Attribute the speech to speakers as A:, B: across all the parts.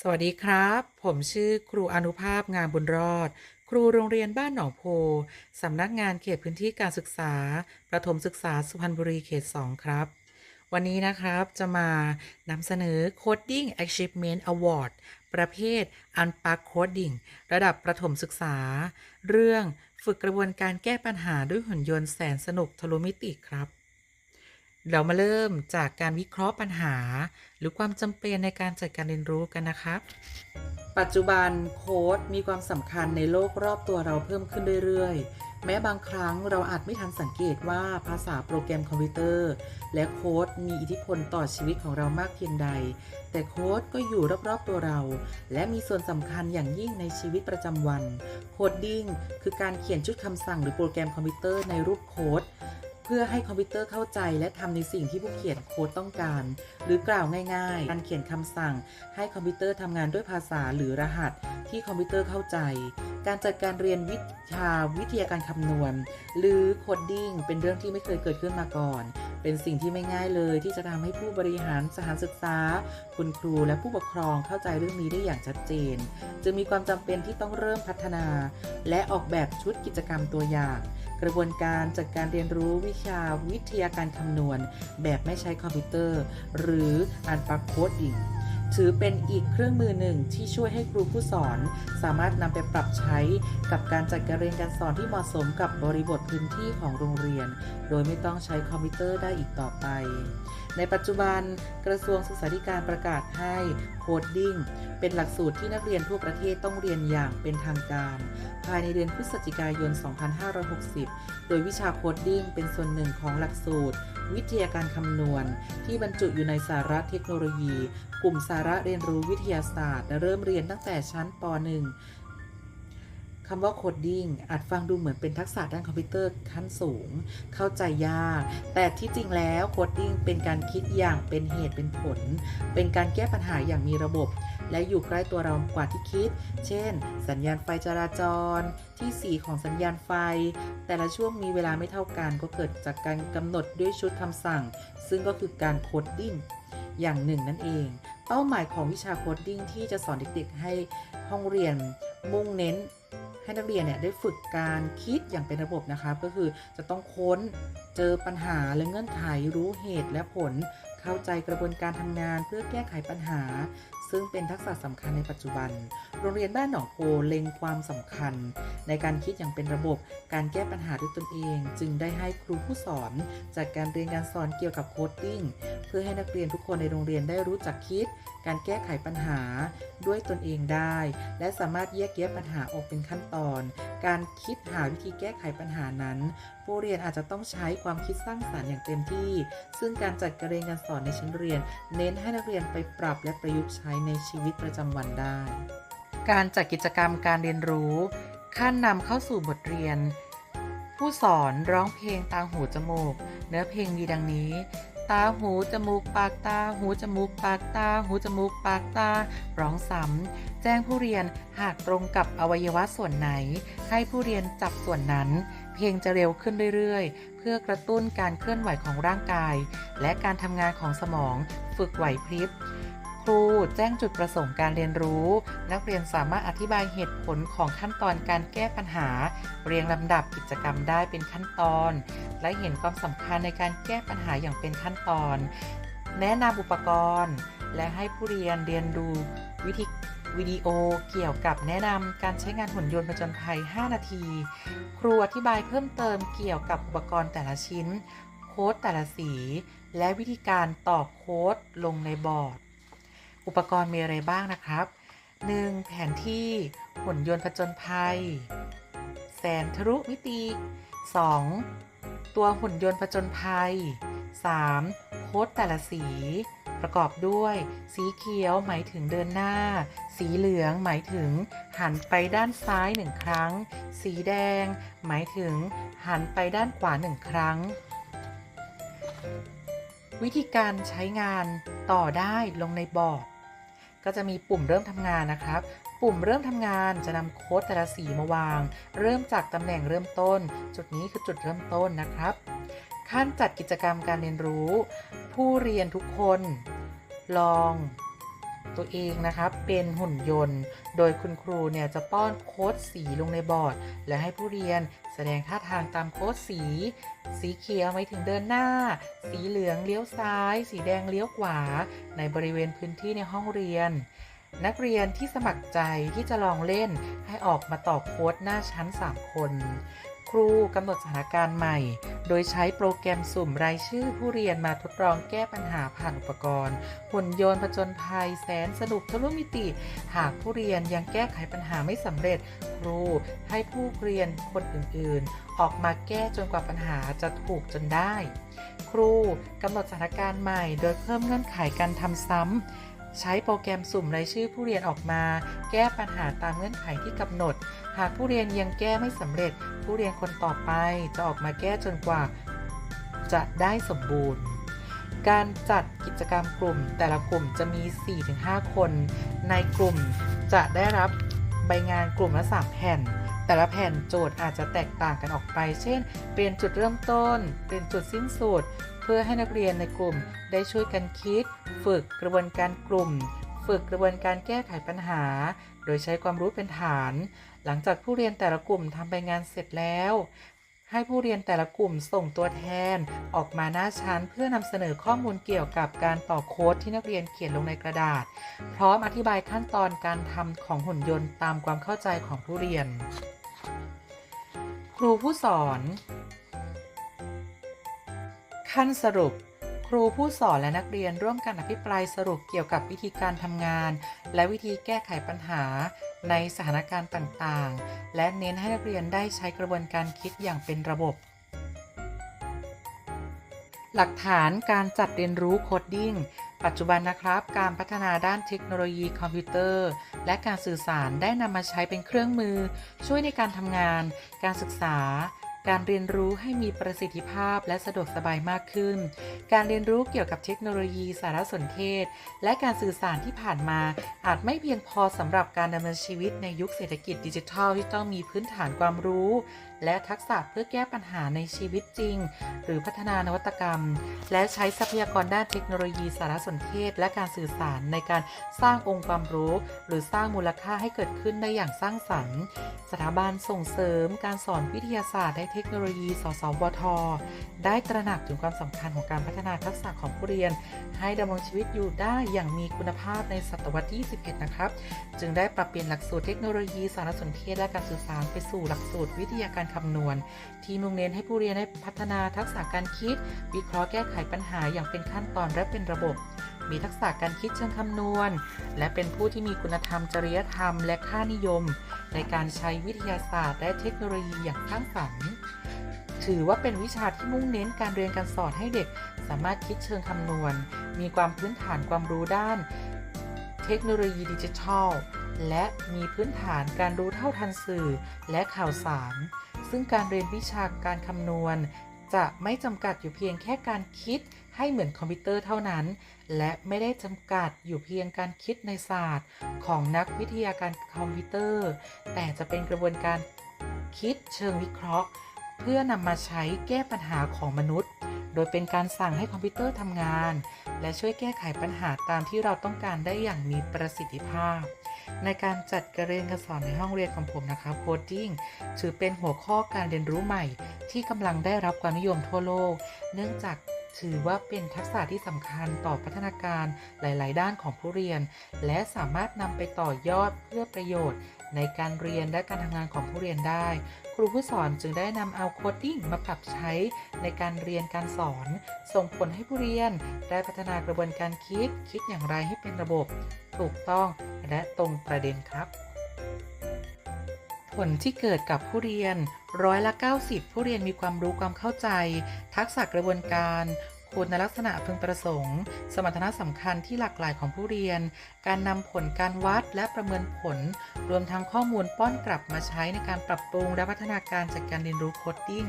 A: สวัสดีครับ ผมชื่อครูอนุภาพงามบุญรอด ครูโรงเรียนบ้านหนองโพสำนักงานเขตพื้นที่การศึกษา ประถมศึกษาสุพรรณบุรีเขต 2 ครับ วันนี้นะครับจะมานำเสนอ Coding Achievement Award ประเภท Unpack Coding ระดับประถมศึกษา เรื่องฝึกกระบวนการแก้ปัญหาด้วยหุ่นยนต์แสนสนุกทะลุมิติครับ เรามาเริ่มจากการวิเคราะห์ปัญหา หรือความจำเป็นในการจัดการเรียนรู้กันนะครับ ปัจจุบันโค้ดมีความสำคัญในโลกรอบตัวเราเพิ่มขึ้นเรื่อยๆ แม้บางครั้งเราอาจไม่ทันสังเกตว่าภาษาโปรแกรมคอมพิวเตอร์ และโค้ดมีอิทธิพลต่อชีวิตของเรามากเพียงใด แต่โค้ดก็อยู่รอบๆตัวเรา และมีส่วนสำคัญอย่างยิ่งในชีวิตประจำวัน โคดดิ้งคือการเขียนชุดคำสั่งหรือโปรแกรมคอมพิวเตอร์ในรูปโค้ด พื่อให้คอมพิวเตอร์เข้าใจและทำในสิ่งที่ผู้เขียนโค้ดต้องการ หรือกล่าวง่าย ๆ การเขียนคำสั่ง ให้คอมพิวเตอร์ทำงานด้วยภาษาหรือรหัสที่คอมพิวเตอร์เข้าใจ การจัดการเรียนวิชาวิทยาการคำนวณ หรือโคดดิ้งเป็นเรื่องที่ไม่เคยเกิดขึ้นมาก่อน เป็นสิ่งที่ไม่ง่ายเลยที่จะทำให้ผู้บริหารสถานศึกษา คุณครูและผู้ปกครองเข้าใจเรื่องนี้ได้อย่างชัดเจน จึงมีความจำเป็นที่ต้องเริ่มพัฒนา และออกแบบชุดกิจกรรมตัวอย่าง กระบวนการจัดการเรียนรู้วิชาวิทยาการคำนวณ แบบไม่ใช้คอมพิวเตอร์ หรืออ่านปากโค้ดอีก ถือเป็นอีกเครื่องมือหนึ่งที่ช่วยให้ครูผู้สอน สามารถนำไปปรับใช้กับการจัดการเรียนการสอนที่เหมาะสมกับบริบทพื้นที่ของโรงเรียน โดยไม่ต้องใช้คอมพิวเตอร์ได้อีกต่อไป ในปัจจุบันกระทรวงศึกษาธิการประกาศให้โคดดิ้งเป็นหลักสูตรที่นักเรียนทั่วประเทศต้องเรียนอย่างเป็นทางการ ภายในเดือนพฤศจิกายน 2560 โดยวิชาโคดดิ้งเป็นส่วนหนึ่งของหลักสูตร วิทยาการคำนวณ ที่บรรจุอยู่ในสาระเทคโนโลยี กลุ่มสาระเรียนรู้วิทยาศาสตร์ และเริ่มเรียนตั้งแต่ชั้นป .1 คำว่าโคดดิ้งอาจฟังดูเหมือนเป็นทักษะด้านคอมพิวเตอร์ขั้นสูง เข้าใจยาก แต่ที่จริงแล้วโคดดิ้งเป็นการคิดอย่างเป็นเหตุเป็นผล เป็นการแก้ปัญหาอย่างมีระบบ และอยู่ใกล้ตัวเรากว่าที่คิด เช่น สัญญาณไฟจราจร ที่สีของสัญญาณไฟ แต่ละช่วงมีเวลาไม่เท่ากัน ก็เกิดจากการกำหนดด้วยชุดคำสั่ง ซึ่งก็คือการโคดดิ้งอย่างหนึ่งนั่นเอง เป้าหมายของวิชาโคดดิ้งที่จะสอนเด็กๆ ให้ห้องเรียนมุ่งเน้น ให้นักเรียนเนี่ยได้ฝึกการคิดอย่างเป็นระบบนะคะ ก็คือจะต้องค้นเจอปัญหาและเงื่อนไขรู้เหตุและผล เข้าใจกระบวนการทำงานเพื่อแก้ไขปัญหา ซึ่งเป็นทักษะสำคัญในปัจจุบัน โรงเรียนบ้านหนองโพเล็งความสำคัญ ในการคิดอย่างเป็นระบบ การแก้ปัญหาด้วยตนเอง จึงได้ให้ครูผู้สอนจัดการเรียนการสอนเกี่ยวกับโคดดิ้งเพื่อให้นักเรียนทุกคนในโรงเรียนได้รู้จักคิด การแก้ไขปัญหาด้วยตนเองได้ และสามารถแยกแยะปัญหาออกเป็นขั้นตอน การคิดหาวิธีแก้ไขปัญหานั้น ผู้เรียนอาจจะต้องใช้ความคิดสร้างสารรค์อย่างเต็มที่ ซึ่งการจัดการเรียนการสอนในชั้นเรียน เน้นให้นักเรียนไปปรับและประยุกต์ใช้ในชีวิตประจำวันได้ การจัดกิจกรรมการเรียนรู้ขั้นนำเข้าสู่บทเรียน ผู้สอนร้องเพลงตาหูจมูก เนื้อเพลงมีดังนี้ ตาหูจมูกปากตา หูจมูกปากตา หูจมูกปากตา ร้องซ้ำแจ้งผู้เรียนหากตรงกับอวัยวะส่วนไหน ให้ผู้เรียนจับส่วนนั้น เพลงจะเร็วขึ้นเรื่อยๆ เพื่อกระตุ้นการเคลื่อนไหวของร่างกาย และการทำงานของสมอง ฝึกไหวพริบ รูแจ้งจุดประสงค์การเรียนรู้ นักเรียนสามารถอธิบายเหตุผลของขั้นตอนการแก้ปัญหา เรียงลำดับกิจกรรมได้เป็นขั้นตอน และเห็นความสำคัญในการแก้ปัญหาอย่างเป็นขั้นตอน แนะนำอุปกรณ์ และให้ผู้เรียนเรียนดูวิธีวิดีโอเกี่ยวกับแนะนำการใช้งานหุ่นยนต์ผจญภัย 5 นาที ครูอธิบายเพิ่มเติมเกี่ยวกับอุปกรณ์แต่ละชิ้น โค้ดแต่ละสี และวิธีการต่อโค้ดลงในบอร์ด อุปกรณ์มีอะไรบ้างนะครับ 1. แผนที่หุ่นยนต์ผจญภัย แสนทะลุมิติ 2. ตัวหุ่นยนต์ผจญภัย 3. โค้ดแต่ละสี ประกอบด้วย สีเขียวหมายถึงเดินหน้า สีเหลืองหมายถึง หันไปด้านซ้ายหนึ่งครั้ง สีแดง หมายถึง หันไปด้านขวาหนึ่งครั้ง วิธีการใช้งานต่อได้ลงในบอร์ด ก็จะมีปุ่มเริ่มทำงานนะครับ ปุ่มเริ่มทำงานจะนำโค้ดแต่ละสีมาวาง เริ่มจากตำแหน่งเริ่มต้น จุดนี้คือจุดเริ่มต้นนะครับ ขั้นจัดกิจกรรมการเรียนรู้ ผู้เรียนทุกคน ลอง ตัวเองนะครับเป็นหุ่นยนต์ โดยคุณครูเนี่ยจะป้อนโค้ดสีลงในบอร์ด และให้ผู้เรียนแสดงท่าทางตามโค้ดสี สีเขียวหมายถึงเดินหน้า สีเหลืองเลี้ยวซ้าย สีแดงเลี้ยวขวา ในบริเวณพื้นที่ในห้องเรียน นักเรียนที่สมัครใจที่จะลองเล่นให้ออกมาตอบโค้ดหน้าชั้น 3 คน ครูกำหนดสถานการณ์ใหม่ โดยใช้โปรแกรมสุ่มรายชื่อผู้เรียนมาทดลองแก้ปัญหาผ่านอุปกรณ์หุ่นยนต์ผจญภัยแสนสนุกทะลุมิติ หากผู้เรียนยังแก้ไขปัญหาไม่สำเร็จ ครูให้ผู้เรียนคนอื่นๆ ออกมาแก้จนกว่าปัญหาจะถูกจนได้ ครูกำหนดสถานการณ์ใหม่ โดยเพิ่มเงื่อนไขการทำซ้ำ ใช้โปรแกรมสุ่มรายชื่อผู้เรียนออกมา แก้ปัญหาตามเงื่อนไขที่กำหนด หากผู้เรียนยังแก้ไม่สำเร็จ ผู้เรียนคนต่อไปจะออกมาแก้จนกว่า จะได้สมบูรณ์ การจัดกิจกรรมกลุ่ม แต่ละกลุ่มจะมี 4-5 คน ในกลุ่มจะได้รับใบงานกลุ่มละ 3 แผ่น แต่ละแผ่นโจทย์อาจจะแตกต่างกันออกไป เช่น เปลี่ยนจุดเริ่มต้น เปลี่ยนจุดสิ้นสุด พื่อให้นักเรียนในกลุ่มได้ช่วยกันคิด ฝึกกระบวนการกลุ่ม ฝึกกระบวนการแก้ไขปัญหา โดยใช้ความรู้เป็นฐาน หลังจากผู้เรียนแต่ละกลุ่มทำใบงานเสร็จแล้ว ให้ผู้เรียนแต่ละกลุ่มส่งตัวแทน ออกมาหน้าชั้นเพื่อนำเสนอข้อมูลเกี่ยวกับการต่อโค้ดที่นักเรียนเขียนลงในกระดาษ พร้อมอธิบายขั้นตอนการทำของหุ่นยนต์ตามความเข้าใจของผู้เรียน ครูผู้สอน ขั้นสรุป ครูผู้สอนและนักเรียนร่วมกันอภิปรายสรุปเกี่ยวกับวิธีการทำงาน และวิธีแก้ไขปัญหาในสถานการณ์ต่างๆ และเน้นให้นักเรียนได้ใช้กระบวนการคิดอย่างเป็นระบบ หลักฐานการจัดเรียนรู้โคดดิ้งปัจจุบันนะครับ การพัฒนาด้านเทคโนโลยีคอมพิวเตอร์ และการสื่อสารได้นำมาใช้เป็นเครื่องมือ ช่วยในการทำงาน การศึกษา การเรียนรู้ให้มีประสิทธิภาพและสะดวกสบายมากขึ้น การเรียนรู้เกี่ยวกับเทคโนโลยีสารสนเทศ และการสื่อสารที่ผ่านมา อาจไม่เพียงพอสำหรับการดำเนินชีวิตในยุคเศรษฐกิจดิจิทัลที่ต้องมีพื้นฐานความรู้ และทักษะเพื่อแก้ปัญหาในชีวิตจริง หรือพัฒนานวัตกรรม และใช้ทรัพยากรด้านเทคโนโลยีสารสนเทศ และการสื่อสารในการสร้างองค์ความรู้ หรือสร้างมูลค่าให้เกิดขึ้นได้อย่างสร้างสรรค์ สถาบันส่งเสริม การสอนวิทยาศาสตร์และเททคโนโลยี สสวท ได้ตระหนักถึงความสำคัญของการพัฒนาทักษะของผู้เรียน ให้ดำรงชีวิตอยู่ได้อย่างมีคุณภาพในศตวรรษที่ 21 นะครับ จึงได้ปรับเปลี่ยนหลักสูตรเทคโนโลยี สารสนเทศและการสื่อสารไปสู่หลักสูตรวิทยาการคำนวณ ที่มุ่งเน้นให้ผู้เรียนได้พัฒนาทักษะการคิด วิเคราะห์แก้ไขปัญหาอย่างเป็นขั้นตอนและเป็นระบบ มีทักษะการคิดเชิงคำนวณ และเป็นผู้ที่มีคุณธรรมจริยธรรมและค่านิยม ในการใช้วิทยาศาสตร์ และเทคโนโลยีอย่างสร้างสรรค์ถือว่าเป็นวิชาที่มุ่งเน้นการเรียนการสอนให้เด็ก สามารถคิดเชิงคำนวณ มีความพื้นฐานความรู้ด้าน เทคโนโลยีดิจิทัล และมีพื้นฐานการรู้เท่าทันสื่อและข่าวสาร ซึ่งการเรียนวิชาการคำนวณ จะไม่จำกัดอยู่เพียงแค่การคิดให้เหมือนคอมพิวเตอร์เท่านั้น และไม่ได้จำกัดอยู่เพียงการคิดในศาสตร์ ของนักวิทยาการคอมพิวเตอร์ แต่จะเป็นกระบวนการคิดเชิงวิเคราะห์ เพื่อนำมาใช้แก้ปัญหาของมนุษย์ โดยเป็นการสั่งให้คอมพิวเตอร์ทำงาน และช่วยแก้ไขปัญหาตามที่เราต้องการได้อย่างมีประสิทธิภาพ ในการจัดการเรียนการสอนในห้องเรียนของผมนะคะโคดดิ้งถือเป็นหัวข้อการเรียนรู้ใหม่ ที่กำลังได้รับความนิยมทั่วโลก เนื่องจากถือว่าเป็นทักษะที่สำคัญต่อพัฒนาการหลาย ๆ ด้านของผู้เรียน และสามารถนำไปต่อยอดเพื่อประโยชน์ ในการเรียนและการทำงานของผู้เรียนได้ ครูผู้สอนจึงได้นำเอาโคดดิ้งมาปรับใช้ในการเรียนการสอน ส่งผลให้ผู้เรียนได้พัฒนากระบวนการคิด คิดอย่างไรให้เป็นระบบ ถูกต้อง และตรงประเด็นครับ ผลที่เกิดกับผู้เรียนร้อยละ 90 ผู้เรียนมีความรู้ความเข้าใจ ทักษะกระบวนการคุณลักษณะพึงประสงค์ สมรรถนะสำคัญที่หลากหลายของผู้เรียน การนำผลการวัดและประเมินผล รวมทั้งข้อมูลป้อนกลับมาใช้ในการปรับปรุงและพัฒนาการจัดการเรียนรู้โคดดิ้ง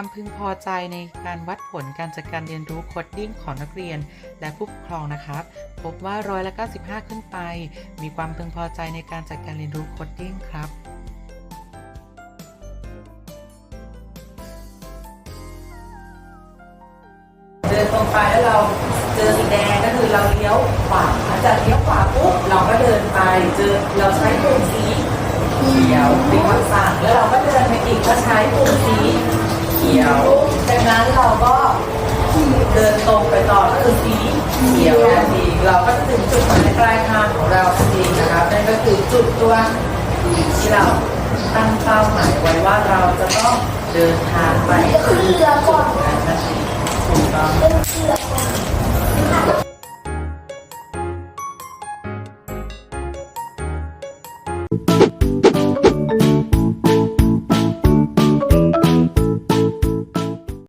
A: ความพึงพอใจในการวัดผลการจัดการเรียนรู้โคดดิ้งของนักเรียน และผู้ปกครองนะครับ พบว่าร้อยละ95 ขึ้นไป มีความพึงพอใจในการจัดการเรียนรู้โคดดิ้งครับเดินตรงไปแล้วเราเจอสีแดงก็คือเราเลี้ยวขวาจากเลี้ยวขวาปุ๊บเราก็เดินไปเจอเราใช้ปุ่มสีเขียวเป็นคำสั่งแล้วเราก็เดินไปอีกก็ใช้ปุ่มสี ขียว จากนั้นเราก็เดินตรงไปต่อก็คือสีเขียวทันทีเราก็จะถึงจุดหมายปลายทางของเราทันทีนะครับนั่นก็คือจุดตัวที่เราตั้งเป้าหมายไว้ว่าเราจะต้องเดินทางไป
B: ขึ้นเรือก่อน
A: นะคะถูกต้อง